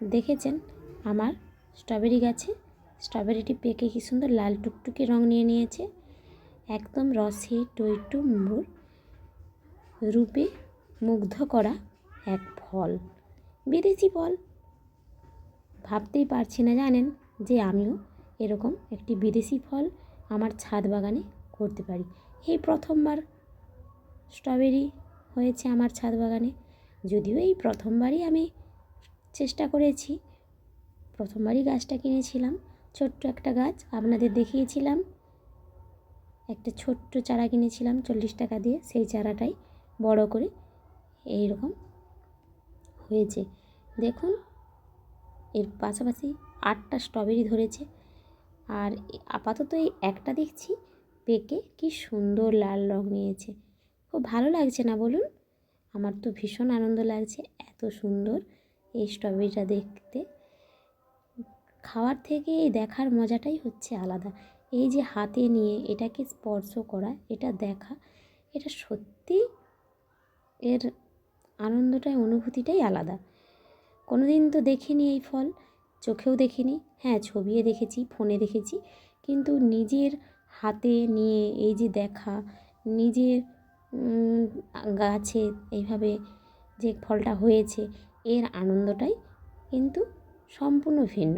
দেখেছেন? আমার স্ট্রবেরি গাছে স্ট্রবেরিটি পেকে কী সুন্দর লাল টুকটুকে রং নিয়ে নিয়েছে। একদম রসে টইটু মোর রূপে মুগ্ধ করা এক ফল। বিদেশি ফল। ভাবতেই পারছি না জানেন যে আমিও এরকম একটি বিদেশি ফল আমার ছাদ বাগানে করতে পারি। এই প্রথমবার স্ট্রবেরি হয়েছে আমার ছাদ বাগানে। যদিও এই প্রথমবারই আমি চেষ্টা করেছি। প্রথমবারই গাছটা কিনেছিলাম। ছোট্ট একটা গাছ, আপনাদের দেখিয়েছিলাম। একটা ছোট্ট চারা কিনেছিলাম, চল্লিশ টাকা দিয়ে। সেই চারাটাই বড় করে এই রকম হয়েছে। দেখুন, এর পাশাপাশি আটটা স্ট্রবেরি ধরেছে। আর আপাতত এই একটা দেখছি, পেকে কি সুন্দর লাল রং নিয়েছে। খুব ভালো লাগছে না বলুন? আমার তো ভীষণ আনন্দ লাগছে, এত সুন্দর। এই স্ট্রবেরিটা দেখতে। খাওয়ার থেকে এই দেখার মজাটাই হচ্ছে আলাদা। এই যে হাতে নিয়ে এটাকে স্পর্শ করা, এটা দেখা, এটা সত্যি এর আনন্দটাই, অনুভূতিটাই আলাদা। কোনো দিন তো দেখিনি এই ফল, চোখেও দেখিনি। হ্যাঁ ছবিয়ে দেখেছি, ফোনে দেখেছি, কিন্তু নিজের হাতে নিয়ে এই যে দেখা, নিজের গাছে এইভাবে যে ফলটা হয়েছে এর আনন্দটাই কিন্তু সম্পূর্ণ ভিন্ন।